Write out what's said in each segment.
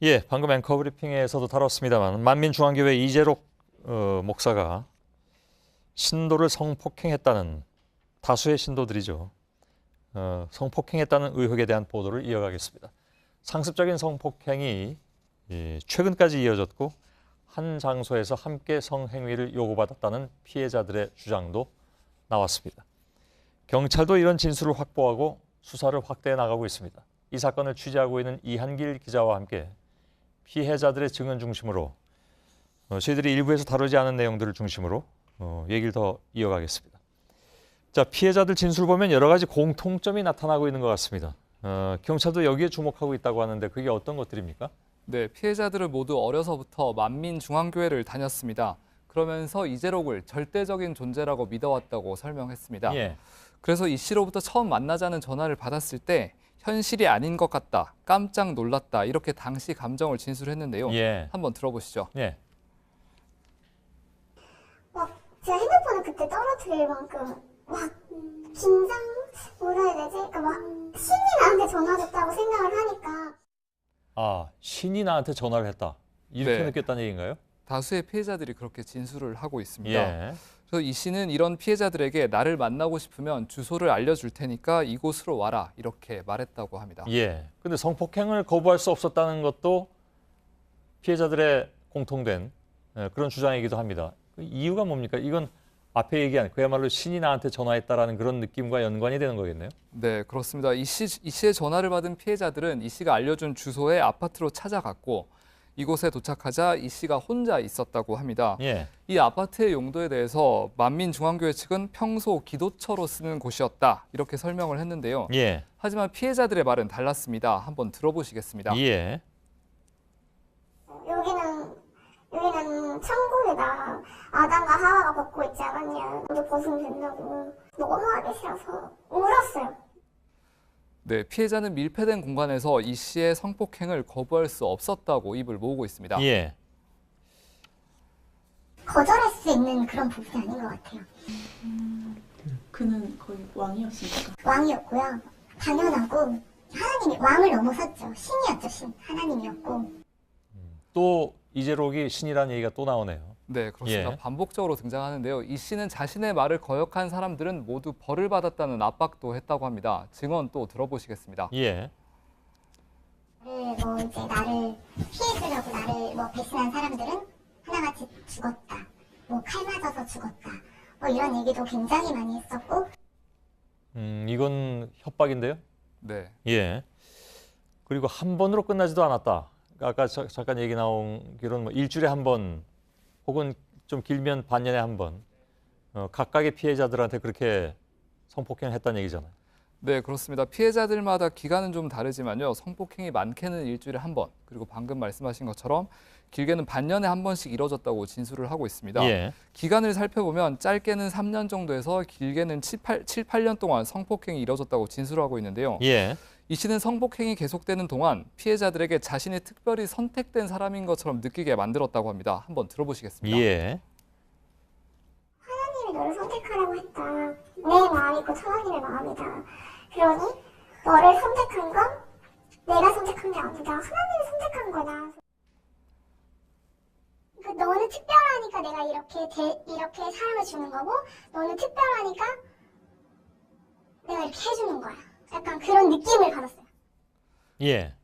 예, 방금 앵커 브리핑에서도 다뤘습니다만 만민중앙교회 이재록 어, 목사가 신도를 성폭행했다는 다수의 신도들이죠. 어, 성폭행했다는 의혹에 대한 보도를 이어가겠습니다. 상습적인 성폭행이 예, 최근까지 이어졌고 한 장소에서 함께 성행위를 요구받았다는 피해자들의 주장도 나왔습니다. 경찰도 이런 진술을 확보하고 수사를 확대해 나가고 있습니다. 이 사건을 취재하고 있는 이한길 기자와 함께 피해자들의 증언 중심으로 어, 저희들이 일부에서 다루지 않은 내용들을 중심으로 어, 얘기를 더 이어가겠습니다. 자, 피해자들 진술 보면 여러 가지 공통점이 나타나고 있는 것 같습니다. 어, 경찰도 여기에 주목하고 있다고 하는데 그게 어떤 것들입니까? 네, 피해자들은 모두 어려서부터 만민중앙교회를 다녔습니다. 그러면서 이재록을 절대적인 존재라고 믿어왔다고 설명했습니다. 예. 그래서 이 씨로부터 처음 만나자는 전화를 받았을 때 현실이 아닌 것 같다, 깜짝 놀랐다 이렇게 당시 감정을 진술했는데요. 예. 한번 들어보시죠. 예. 막 제가 핸드폰을 그때 떨어뜨릴 만큼 막 긴장 뭐라 해야 되지? 그러니까 막 신이 나한테 전화 줬다고 생각을 하니까 아, 신이 나한테 전화를 했다. 이렇게 네. 느꼈다는 얘기인가요? 다수의 피해자들이 그렇게 진술을 하고 있습니다. 예. 그래서 이 씨는 이런 피해자들에게 나를 만나고 싶으면 주소를 알려줄 테니까 이곳으로 와라 이렇게 말했다고 합니다. 예. 근데 성폭행을 거부할 수 없었다는 것도 피해자들의 공통된 예, 그런 주장이기도 합니다. 그 이유가 뭡니까? 이건 앞에 얘기한 그야말로 신이 나한테 전화했다라는 그런 느낌과 연관이 되는 거겠네요. 네, 그렇습니다. 이, 씨, 이 씨의 전화를 받은 피해자들은 이 씨가 알려준 주소에 아파트로 찾아갔고 이곳에 도착하자 이 씨가 혼자 있었다고 합니다. 예. 이 아파트의 용도에 대해서 만민중앙교회 측은 평소 기도처로 쓰는 곳이었다 이렇게 설명을 했는데요. 예. 하지만 피해자들의 말은 달랐습니다. 한번 들어보시겠습니다. 예. 여기는 여기는 천국이다. 아담과 하와가 벗고 있지 않았냐. 너도 벗으면 된다고. 너무 하기 싫어서 울었어요. 네, 피해자는 밀폐된 공간에서 이 씨의 성폭행을 거부할 수 없었다고 입을 모으고 있습니다. 예. 거절할 수 있는 그런 부분이 아닌 것 같아요. 그는 거의 왕이었으니까. 왕이었고요. 당연하고 하나님이 왕을 넘어섰죠. 신이었죠. 신. 하나님이었고. 또 이재록이 신이라는 얘기가 또 나오네요. 네, 그렇습니다. 예. 반복적으로 등장하는데요. 이 씨는 자신의 말을 거역한 사람들은 모두 벌을 받았다는 압박도 했다고 합니다. 증언 또 들어보시겠습니다. 예. 나를 뭐 이제 나를 피해주려고 나를 뭐 배신한 사람들은 하나같이 죽었다. 뭐 칼 맞아서 죽었다. 뭐 이런 얘기도 굉장히 많이 했었고 음, 이건 협박인데요. 네, 예. 그리고 한 번으로 끝나지도 않았다. 아까 자- 잠깐 얘기 나온 기로는 뭐 일주일에 한 번, 혹은 좀 길면 반년에 한 번, 어, 각각의 피해자들한테 그렇게 성폭행을 했다는 얘기잖아요. 네 그렇습니다. 피해자들마다 기간은 좀 다르지만요. 성폭행이 많게는 일주일에 한 번, 그리고 방금 말씀하신 것처럼 길게는 반년에 한 번씩 이뤄졌다고 진술을 하고 있습니다. 예. 기간을 살펴보면 짧게는 3년 정도에서 길게는 7, 8, 7, 8년 동안 성폭행이 이뤄졌다고 진술하고 있는데요. 예. 이 씨는 성폭행이 계속되는 동안 피해자들에게 자신이 특별히 선택된 사람인 것처럼 느끼게 만들었다고 합니다. 한번 들어보시겠습니다. 예. 하나님이 너를 선택하라고 했다. 내 마음이 곧 하나님의 마음이다. 그러니 너를 선택한 건 내가 선택한 게 아니다. 하나님이 선택한 거다. 그 너는 특별하니까 내가 이렇게 대- 이렇게 사랑을 주는 거고 너는 특별하니까 내가 이렇게 해주는 거야. 약간 그런 느낌을 받았어요. 예.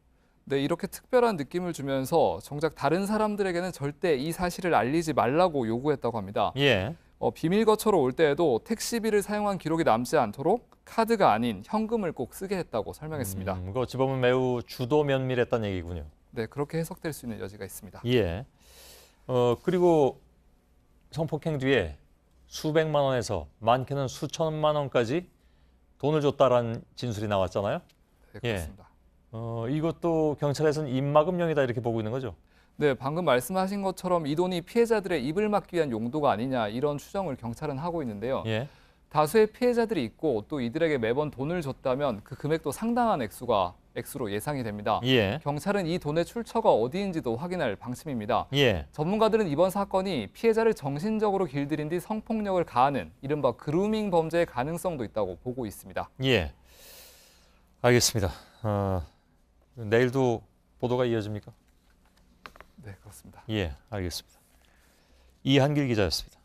네, 이렇게 특별한 느낌을 주면서 정작 다른 사람들에게는 절대 이 사실을 알리지 말라고 요구했다고 합니다. 예. 어, 비밀 거처로 올 때에도 택시비를 사용한 기록이 남지 않도록 카드가 아닌 현금을 꼭 쓰게 했다고 설명했습니다. 음, 그거 집어보면 매우 주도 면밀했다는 얘기군요. 네, 그렇게 해석될 수 있는 여지가 있습니다. 예. 어, 그리고 성폭행 뒤에 수백만 원에서 많게는 수천만 원까지 돈을 줬다라는 진술이 나왔잖아요. 네, 예. 그렇습니다. 어, 이것도 경찰에서는 입막음용이다 이렇게 보고 있는 거죠. 네, 방금 말씀하신 것처럼 이 돈이 피해자들의 입을 막기 위한 용도가 아니냐 이런 추정을 경찰은 하고 있는데요. 예. 다수의 피해자들이 있고 또 이들에게 매번 돈을 줬다면 그 금액도 상당한 액수가 액수로 예상이 됩니다. 예. 경찰은 이 돈의 출처가 어디인지도 확인할 방침입니다. 예. 전문가들은 이번 사건이 피해자를 정신적으로 길들인 뒤 성폭력을 가하는 이른바 그루밍 범죄의 가능성도 있다고 보고 있습니다. 예. 알겠습니다. 어, 내일도 보도가 이어집니까? 네, 그렇습니다. 예, 알겠습니다. 이한길 기자였습니다.